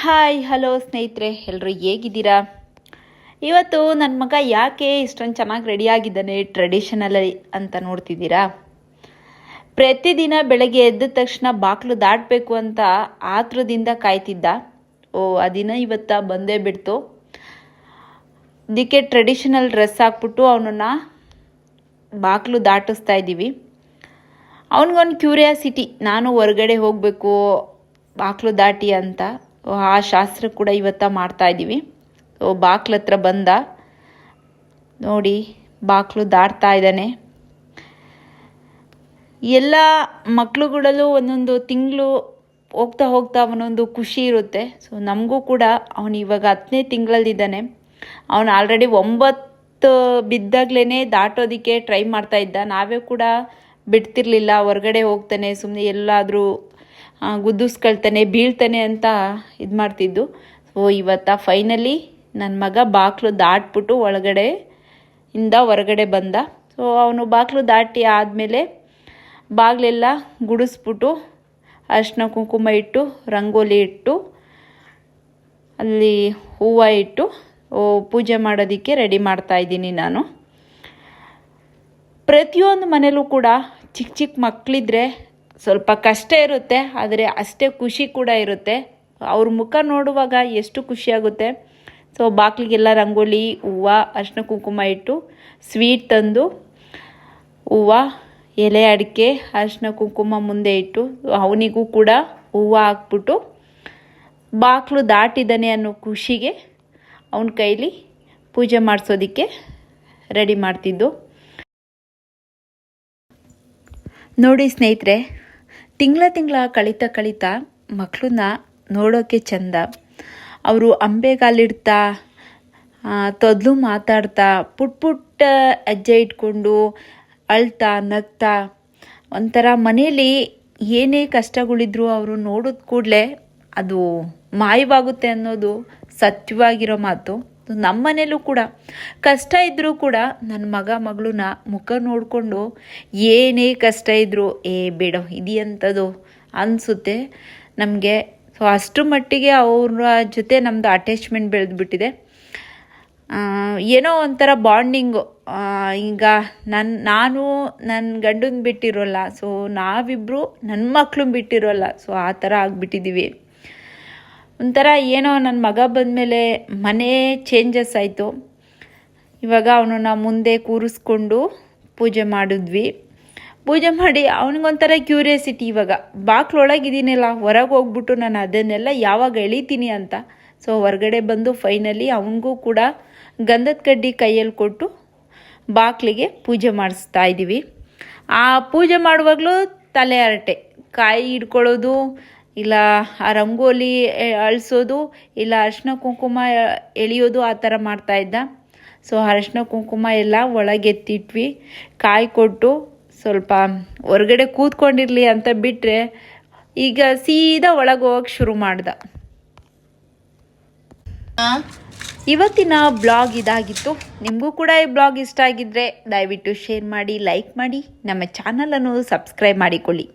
Hi, hello ಸ್ನೇಹಿತರೆ ಎಲ್ಲರೂ ಹೇಗಿದ್ದೀರಾ? ಇವತ್ತು ನನ್ನ ಮಗ ಯಾಕೆ ಇಷ್ಟೊಂದು ಚೆನ್ನಾಗಿ ರೆಡಿಯಾಗಿದ್ದಾನೆ ಟ್ರೆಡಿಷನಲಿ ಅಂತ ನೋಡ್ತಿದ್ದೀರಾ? ಪ್ರತಿದಿನ ಬೆಳಗ್ಗೆ ಎದ್ದ ತಕ್ಷಣ ಬಾಗಿಲು ದಾಟಬೇಕು ಅಂತ ಆತುರದಿಂದ ಕಾಯ್ತಿದ್ದ. ಓ, ಆ ದಿನ ಇವತ್ತ ಬಂದೇ ಬಿಡ್ತು. ಇದಕ್ಕೆ ಟ್ರೆಡಿಷನಲ್ ಡ್ರೆಸ್ ಹಾಕ್ಬಿಟ್ಟು ಅವನನ್ನ ಬಾಗಿಲು ದಾಟಿಸ್ತಾ ಇದ್ದೀವಿ. ಅವನಿಗೊಂದು ಕ್ಯೂರಿಯಾಸಿಟಿ ನಾನು ಹೊರಗಡೆ ಹೋಗಬೇಕು, ಬಾಕ್ಲು ದಾಟಿ ಅಂತ. ಆ ಶಾಸ್ತ್ರ ಕೂಡ ಇವತ್ತ ಮಾಡ್ತಾ ಇದ್ದೀವಿ ಬಾಕ್ಲ ಹತ್ರ ಬಂದ. ನೋಡಿ, ಬಾಕ್ಲು ದಾಟ್ತಾ ಇದ್ದಾನೆ. ಎಲ್ಲ ಮಕ್ಕಳುಗಳಲ್ಲೂ ಒಂದೊಂದು ತಿಂಗಳು ಹೋಗ್ತಾ ಹೋಗ್ತಾ ಅವನೊಂದು ಖುಷಿ ಇರುತ್ತೆ. ಸೊ ನಮಗೂ ಕೂಡ ಅವನು ಇವಾಗ ಹತ್ತನೇ ತಿಂಗಳಲ್ಲಿದ್ದಾನೆ. ಅವನು ಆಲ್ರೆಡಿ ಒಂಬತ್ತು ಬಿದ್ದಾಗ್ಲೇ ದಾಟೋದಕ್ಕೆ ಟ್ರೈ ಮಾಡ್ತಾ ಇದ್ದ. ನಾವೇ ಕೂಡ ಬಿಡ್ತಿರ್ಲಿಲ್ಲ. ಹೊರಗಡೆ ಹೋಗ್ತಾನೆ ಸುಮ್ಮನೆ ಎಲ್ಲಾದರೂ ಗುದ್ದಿಸ್ಕೊಳ್ತಾನೆ, ಬೀಳ್ತಾನೆ ಅಂತ ಇದು ಮಾಡ್ತಿದ್ದು. ಸೊ ಇವತ್ತ ಫೈನಲಿ ನನ್ನ ಮಗ ಬಾಗಿಲು ದಾಟ್ಬಿಟ್ಟು ಒಳಗಡೆ ಇಂದ ಹೊರಗಡೆ ಬಂದ. ಸೊ ಅವನು ಬಾಗಿಲು ದಾಟಿ ಆದಮೇಲೆ ಬಾಗಿಲೆಲ್ಲ ಗುಡಿಸ್ಬಿಟ್ಟು ಅರಿಶಿನ ಕುಂಕುಮ ಇಟ್ಟು, ರಂಗೋಲಿ ಇಟ್ಟು, ಅಲ್ಲಿ ಹೂವ ಇಟ್ಟು ಪೂಜೆ ಮಾಡೋದಕ್ಕೆ ರೆಡಿ ಮಾಡ್ತಾ ಇದ್ದೀನಿ ನಾನು. ಪ್ರತಿಯೊಂದು ಮನೇಲೂ ಕೂಡ ಚಿಕ್ಕ ಚಿಕ್ಕ ಮಕ್ಕಳಿದ್ರೆ ಸ್ವಲ್ಪ ಕಷ್ಟ ಇರುತ್ತೆ, ಆದರೆ ಅಷ್ಟೇ ಖುಷಿ ಕೂಡ ಇರುತ್ತೆ. ಅವ್ರ ಮುಖ ನೋಡುವಾಗ ಎಷ್ಟು ಖುಷಿಯಾಗುತ್ತೆ ಸೊ ಬಾಗಿಲಿಗೆಲ್ಲ ರಂಗೋಲಿ, ಹೂವು ಅರ್ಶಿನ ಕುಂಕುಮ ಇಟ್ಟು ಸ್ವೀಟ್ ತಂದು, ಹೂವು, ಎಲೆ, ಅಡಿಕೆ ಅರ್ಶಿನ ಕುಂಕುಮ ಮುಂದೆ ಇಟ್ಟು ಅವನಿಗೂ ಕೂಡ ಹೂವು ಹಾಕ್ಬಿಟ್ಟು ಬಾಗಿಲು ದಾಟಿದ್ದಾನೆ ಅನ್ನೋ ಖುಷಿಗೆ ಅವನ ಕೈಲಿ ಪೂಜೆ ಮಾಡಿಸೋದಕ್ಕೆ ರೆಡಿ ಮಾಡ್ತಿದ್ದು. ನೋಡಿ ಸ್ನೇಹಿತರೆ ತಿಂಗಳ ತಿಂಗಳ ಕಳೀತಾ ಕಳೀತಾ ಮಕ್ಕಳನ್ನ ನೋಡೋಕ್ಕೆ ಚಂದ. ಅವರು ಅಂಬೆಗಾಲಿಡ್ತಾ ತೊದಲು ಮಾತಾಡ್ತಾ, ಪುಟ್ ಪುಟ್ಟ ಹೆಜ್ಜೆ ಇಟ್ಕೊಂಡು ಅಳ್ತಾ, ನಗ್ತಾ, ಒಂಥರ ಮನೆಯಲ್ಲಿ ಏನೇ ಕಷ್ಟಗಳಿದ್ರು ಅವರು ನೋಡಿದ ಕೂಡಲೇ ಅದು ಮಾಯವಾಗುತ್ತೆ ಅನ್ನೋದು ಸತ್ಯವಾಗಿರೋ ಮಾತು. ನಮ್ಮ ಮನೇಲೂ ಕೂಡ. ಕಷ್ಟ ಇದ್ದರೂ ಕೂಡ ನನ್ನ ಮಗ ಮಗಳನ್ನ ಮುಖ ನೋಡಿಕೊಂಡು, ಏನೇ ಕಷ್ಟ ಇದ್ದರೂ ಏ ಬೇಡ, ಇದೆಯಂಥದ್ದು, ಅನಿಸುತ್ತೆ. ನಮಗೆ ಸೊ, ಅಷ್ಟು ಮಟ್ಟಿಗೆ ಅವರ ಜೊತೆ ನಮ್ಮದು ಅಟ್ಯಾಚ್ಮೆಂಟ್ ಬೆಳೆದ್ಬಿಟ್ಟಿದೆ. ಏನೋ ಒಂಥರ ಬಾಂಡಿಂಗು ಈಗ ನನ್ನ ನಾನು ನನ್ನ ಗಂಡನ ಬಿಟ್ಟಿರೋಲ್ಲ, ಸೊ ನಾವಿಬ್ಬರು ನನ್ನ ಮಕ್ಕಳು ಬಿಟ್ಟಿರೋಲ್ಲ, ಸೊ ಆ ಥರ ಆಗಿಬಿಟ್ಟಿದ್ದೀವಿ ಒಂಥರ ಏನೋ ನನ್ನ ಮಗ ಬಂದಮೇಲೆ ಮನೆ ಚೇಂಜಸ್ ಆಯಿತು. ಇವಾಗ ಅವನನ್ನ ಮುಂದೆ ಕೂರಿಸ್ಕೊಂಡು ಪೂಜೆ ಮಾಡಿದ್ವಿ. ಪೂಜೆ ಮಾಡಿ ಅವನಿಗೊಂಥರ ಕ್ಯೂರಿಯಾಸಿಟಿ ಇವಾಗ. ಬಾಕ್ಲೊಳಗಿದ್ದೀನಲ್ಲ, ಹೊರಗೆ ಹೋಗ್ಬಿಟ್ಟು ನಾನು ಅದನ್ನೆಲ್ಲ ಯಾವಾಗ ಎಳಿತೀನಿ ಅಂತ. ಸೊ ಹೊರಗಡೆ ಬಂದು ಫೈನಲಿ ಅವನಿಗೂ ಕೂಡ ಗಂಧದ ಕಡ್ಡಿ ಕೈಯಲ್ಲಿ ಕೊಟ್ಟು ಬಾಕ್ಲಿಗೆ ಪೂಜೆ ಮಾಡಿಸ್ತಾ ಇದ್ದೀವಿ. ಆ ಪೂಜೆ ಮಾಡುವಾಗಲೂ ತಲೆ ಹರಟೆ. ಕಾಯಿ ಹಿಡ್ಕೊಳ್ಳೋದು ಇಲ್ಲ ಆ ರಂಗೋಲಿ ಅಳಿಸೋದು, ಇಲ್ಲ ಅರಿಶಿನ ಕುಂಕುಮ ಎಳೆಯೋದು ಆ ಥರ ಮಾಡ್ತಾ ಇದ್ದ. ಸೊ, ಅರಿಶಿನ ಕುಂಕುಮ ಎಲ್ಲ ಒಳಗೆತ್ತಿಟ್ವಿ. ಕಾಯಿ ಕೊಟ್ಟು ಸ್ವಲ್ಪ ಹೊರಗಡೆ ಕೂತ್ಕೊಂಡಿರಲಿ ಅಂತ ಬಿಟ್ಟರೆ ಈಗ ಸೀದಾ ಒಳಗೆ ಹೋಗಕ್ಕೆ ಶುರು ಮಾಡ್ದ. ಇವತ್ತಿನ ಬ್ಲಾಗ್ ಇದಾಗಿತ್ತು. ನಿಮಗೂ ಕೂಡ ಈ ಬ್ಲಾಗ್ ಇಷ್ಟ ಆಗಿದ್ದರೆ ದಯವಿಟ್ಟು ಶೇರ್ ಮಾಡಿ, ಲೈಕ್ ಮಾಡಿ, ನಮ್ಮ ಚಾನಲನ್ನು ಸಬ್ಸ್ಕ್ರೈಬ್ ಮಾಡಿಕೊಳ್ಳಿ.